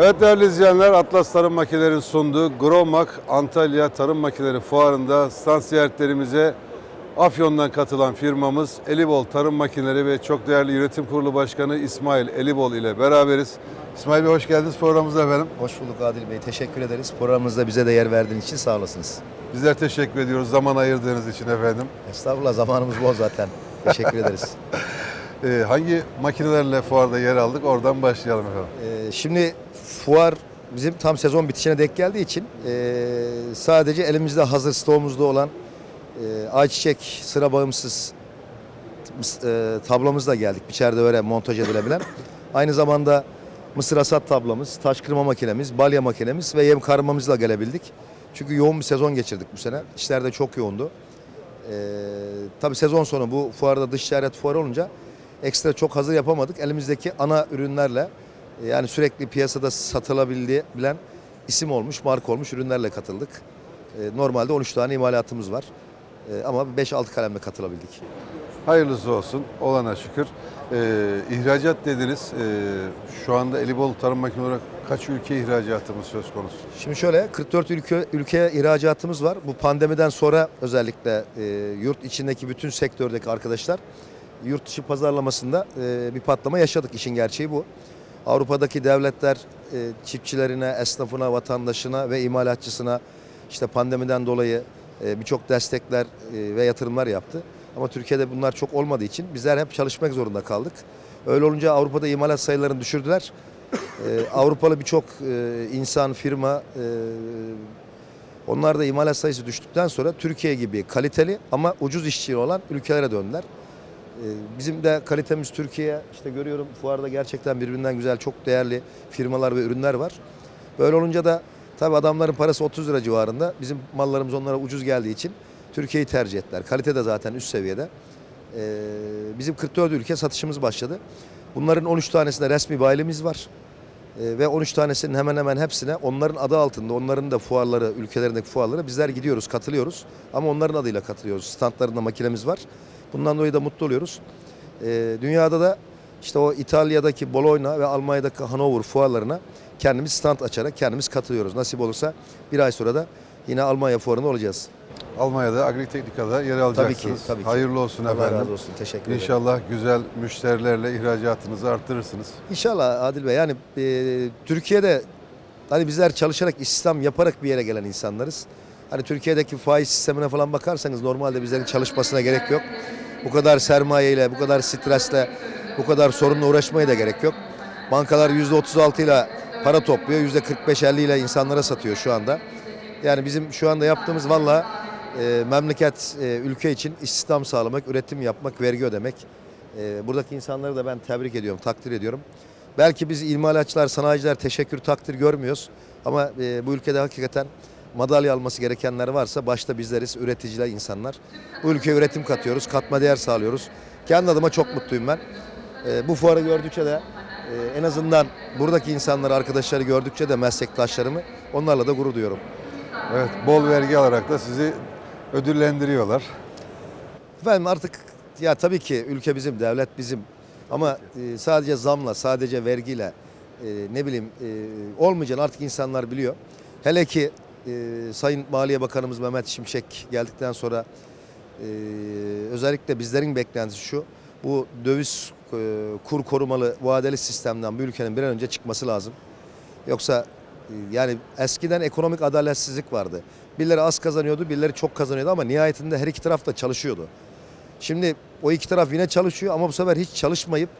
Evet değerli izleyenler Atlas Tarım Makineleri'nin sunduğu Gromak Antalya Tarım Makineleri Fuarı'nda stand ziyaretlerimize Afyon'dan katılan firmamız Elibol Tarım Makineleri ve çok değerli Yönetim Kurulu Başkanı İsmail Elibol ile beraberiz. İsmail Bey hoş geldiniz programımıza efendim. Hoş bulduk Adil Bey. Teşekkür ederiz. Programımızda bize de yer verdiğiniz için sağ olasınız. Bizler teşekkür ediyoruz zaman ayırdığınız için efendim. Estağfurullah zamanımız bol zaten. Teşekkür ederiz. Ee, hangi makinelerle fuarda yer aldık oradan başlayalım efendim. Ee, şimdi fuar bizim tam sezon bitişine denk geldiği için ee, sadece elimizde hazır stoğumuzda olan ee, ayçiçek sıra bağımsız ee, tablamızla geldik. İçeride öyle montaj edilebilen. Aynı zamanda mısır hasat tablamız, taş kırma makinemiz, balya makinemiz ve yem karmamızla gelebildik. Çünkü yoğun bir sezon geçirdik bu sene. İşler de çok yoğundu. Ee, tabii sezon sonu bu fuarda dış ticaret fuarı olunca ekstra çok hazır yapamadık. Elimizdeki ana ürünlerle yani sürekli piyasada satılabilen isim olmuş, marka olmuş ürünlerle katıldık. Ee, normalde 13 tane imalatımız var. Ee, ama 5-6 kalemle katılabildik. Hayırlısı olsun olana şükür. Ee, ihracat dediniz. Ee, şu anda Elibol Tarım Makineleri olarak kaç ülke ihracatımız söz konusu? Şimdi şöyle 44 ülke ülkeye ihracatımız var. Bu pandemiden sonra özellikle e, yurt içindeki bütün sektördeki arkadaşlar yurt dışı pazarlamasında e, bir patlama yaşadık. İşin gerçeği bu. Avrupa'daki devletler e, çiftçilerine, esnafına, vatandaşına ve imalatçısına işte pandemiden dolayı e, birçok destekler e, ve yatırımlar yaptı. Ama Türkiye'de bunlar çok olmadığı için bizler hep çalışmak zorunda kaldık. Öyle olunca Avrupa'da imalat sayılarını düşürdüler. Avrupalı birçok insan, firma e, onlar da imalat sayısı düştükten sonra Türkiye gibi kaliteli ama ucuz işçi olan ülkelere döndüler. Ee, bizim de kalitemiz Türkiye işte görüyorum fuarda gerçekten birbirinden güzel çok değerli firmalar ve ürünler var. Böyle olunca da tabii adamların parası 30 lira civarında. Bizim mallarımız onlara ucuz geldiği için Türkiye'yi tercih ettiler. Kalite de zaten üst seviyede. Ee, bizim 44 ülke satışımız başladı. Bunların 13 tanesinde resmi bayilimiz var. Ee, ve 13 tanesinin hemen hemen hepsine onların adı altında, onların da fuarları, ülkelerindeki fuarlara bizler gidiyoruz, katılıyoruz. Ama onların adıyla katılıyoruz. Standlarında makinemiz var. Bundan dolayı da mutlu oluyoruz. Ee, dünyada da işte o İtalya'daki Bologna ve Almanya'daki Hanover fuarlarına kendimiz stand açarak kendimiz katılıyoruz. Nasip olursa bir ay sonra da yine Almanya fuarında olacağız. Almanya'da Agriteknika'da yer Tabii alacaksınız. ki, tabii ki. Hayırlı olsun Allah efendim. razı olsun. Teşekkür ederim. İnşallah güzel müşterilerle ihracatınızı arttırırsınız. İnşallah Adil Bey. Yani e, Türkiye'de hani bizler çalışarak istihdam yaparak bir yere gelen insanlarız. Hani Türkiye'deki faiz sistemine falan bakarsanız normalde bizlerin çalışmasına gerek yok. Bu kadar sermayeyle, bu kadar stresle, bu kadar sorunla uğraşmaya da gerek yok. Bankalar %36 ile para topluyor, %45-50 ile insanlara satıyor şu anda. Yani bizim şu anda yaptığımız valla e, memleket, e, ülke için istihdam sağlamak, üretim yapmak, vergi ödemek. E, buradaki insanları da ben tebrik ediyorum, takdir ediyorum. Belki biz imalatçılar, sanayiciler teşekkür, takdir görmüyoruz. Ama e, bu ülkede hakikaten madalya alması gerekenler varsa başta bizleriz, üreticiler, insanlar. Bu ülkeye üretim katıyoruz, katma değer sağlıyoruz. Kendi adıma çok mutluyum ben. E, bu fuarı gördükçe de e, en azından buradaki insanları, arkadaşları gördükçe de meslektaşlarımı onlarla da gurur duyuyorum. Evet, bol vergi alarak da sizi ödüllendiriyorlar. Efendim artık ya tabii ki ülke bizim, devlet bizim. Ama e, sadece zamla, sadece vergiyle e, ne bileyim e, olmayacağını artık insanlar biliyor. Hele ki e, Sayın Maliye Bakanımız Mehmet Şimşek geldikten sonra e, özellikle bizlerin beklentisi şu. Bu döviz e, kur korumalı vadeli sistemden bu ülkenin bir an önce çıkması lazım. Yoksa e, yani eskiden ekonomik adaletsizlik vardı. Birileri az kazanıyordu, birileri çok kazanıyordu ama nihayetinde her iki taraf da çalışıyordu. Şimdi o iki taraf yine çalışıyor ama bu sefer hiç çalışmayıp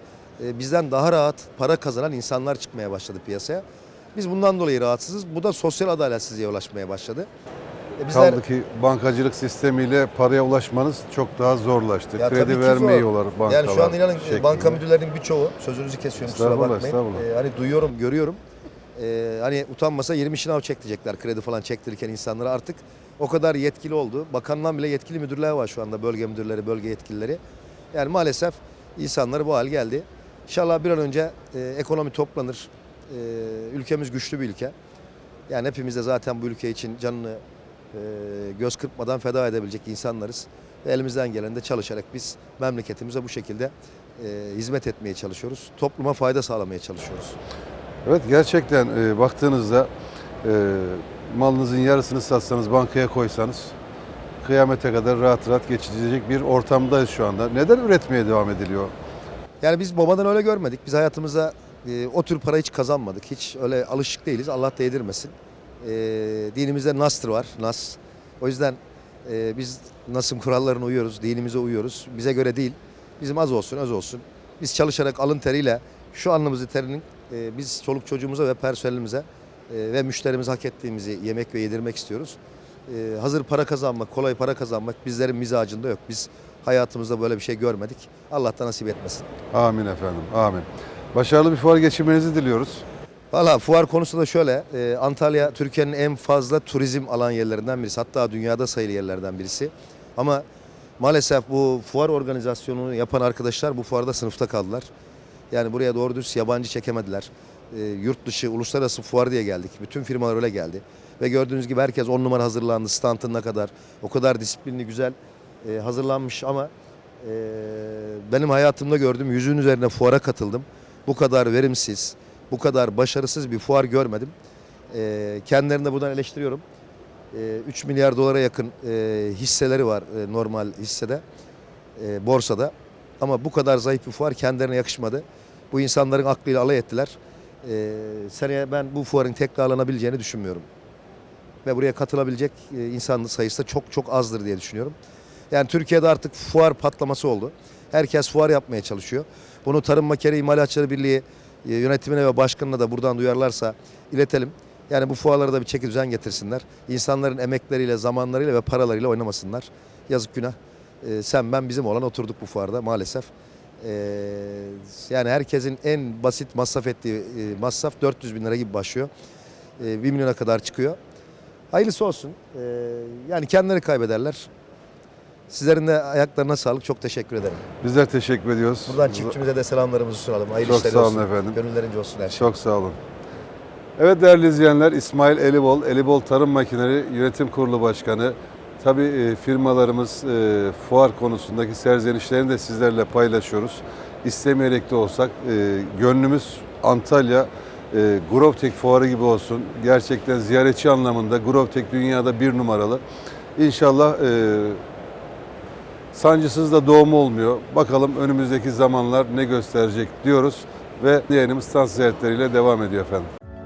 e, bizden daha rahat para kazanan insanlar çıkmaya başladı piyasaya. Biz bundan dolayı rahatsızız. Bu da sosyal adaletsizliğe ulaşmaya başladı. E, bizler- Kaldı ki bankacılık sistemiyle paraya ulaşmanız çok daha zorlaştı. Ya Kredi vermiyorlar bankalar. Yani şu an inanın şeklinde. banka müdürlerinin birçoğu sözünüzü kesiyorum kusura bakmayın. Ee, hani duyuyorum, görüyorum. Ee, hani utanmasa 20 şınav çektirecekler kredi falan çektirirken insanlara artık o kadar yetkili oldu. Bakandan bile yetkili müdürler var şu anda bölge müdürleri, bölge yetkilileri. Yani maalesef insanlar bu hal geldi. İnşallah bir an önce e, ekonomi toplanır. E, ülkemiz güçlü bir ülke. Yani hepimiz de zaten bu ülke için canını e, göz kırpmadan feda edebilecek insanlarız. Ve elimizden gelen de çalışarak biz memleketimize bu şekilde e, hizmet etmeye çalışıyoruz. Topluma fayda sağlamaya çalışıyoruz. Evet gerçekten e, baktığınızda malınızın yarısını satsanız bankaya koysanız kıyamete kadar rahat rahat geçilecek bir ortamdayız şu anda. Neden üretmeye devam ediliyor? Yani biz babadan öyle görmedik. Biz hayatımızda e, o tür para hiç kazanmadık. Hiç öyle alışık değiliz. Allah değdirmesin. E, dinimizde nastır var. Nas. O yüzden e, biz Nas'ın kurallarına uyuyoruz. Dinimize uyuyoruz. Bize göre değil. Bizim az olsun öz olsun. Biz çalışarak alın teriyle şu alnımızı terinin e, biz çoluk çocuğumuza ve personelimize e, ve müşterimize hak ettiğimizi yemek ve yedirmek istiyoruz. E, hazır para kazanmak, kolay para kazanmak bizlerin mizacında yok. Biz hayatımızda böyle bir şey görmedik. Allah da nasip etmesin. Amin efendim, amin. Başarılı bir fuar geçirmenizi diliyoruz. Valla fuar konusu da şöyle. e, Antalya Türkiye'nin en fazla turizm alan yerlerinden birisi. Hatta dünyada sayılı yerlerden birisi. Ama maalesef bu fuar organizasyonunu yapan arkadaşlar bu fuarda sınıfta kaldılar. Yani buraya doğru düz yabancı çekemediler. E, yurt dışı, uluslararası fuar diye geldik. Bütün firmalar öyle geldi. Ve gördüğünüz gibi herkes on numara hazırlandı. Standına kadar. O kadar disiplinli, güzel e, hazırlanmış ama e, benim hayatımda gördüğüm yüzün üzerine fuara katıldım. Bu kadar verimsiz, bu kadar başarısız bir fuar görmedim. E, kendilerini de buradan eleştiriyorum. E, 3 milyar dolara yakın e, hisseleri var e, normal hissede, e, borsada. Ama bu kadar zayıf bir fuar kendilerine yakışmadı. Bu insanların aklıyla alay ettiler. E, seneye ben bu fuarın tekrarlanabileceğini düşünmüyorum. Ve buraya katılabilecek e, insan sayısı da çok çok azdır diye düşünüyorum. Yani Türkiye'de artık fuar patlaması oldu. Herkes fuar yapmaya çalışıyor. Bunu Tarım Makine İmalatçıları Birliği e, yönetimine ve başkanına da buradan duyarlarsa iletelim. Yani bu fuarlara da bir çeki düzen getirsinler. İnsanların emekleriyle, zamanlarıyla ve paralarıyla oynamasınlar. Yazık günah. E, sen ben bizim olan oturduk bu fuarda maalesef. E, yani herkesin en basit masraf ettiği e, masraf 400 bin lira gibi başlıyor. E, 1 milyona kadar çıkıyor. Hayırlısı olsun. E, yani kendileri kaybederler. Sizlerin de ayaklarına sağlık. Çok teşekkür ederim. Bizler teşekkür ediyoruz. Buradan çiftçimize de selamlarımızı sunalım. Hayırlı Çok işler sağ olun olsun. efendim. Gönüllerince olsun her şey. Çok sağ olun. Evet değerli izleyenler İsmail Elibol, Elibol Tarım Makineleri Yönetim Kurulu Başkanı. Tabii e, firmalarımız e, fuar konusundaki serzenişlerini de sizlerle paylaşıyoruz. İstemeyerek de olsak e, gönlümüz Antalya e, Grovtek fuarı gibi olsun. Gerçekten ziyaretçi anlamında Grovtek dünyada bir numaralı. İnşallah e, sancısız da doğum olmuyor. Bakalım önümüzdeki zamanlar ne gösterecek diyoruz ve yayınımız stand ziyaretleriyle devam ediyor efendim.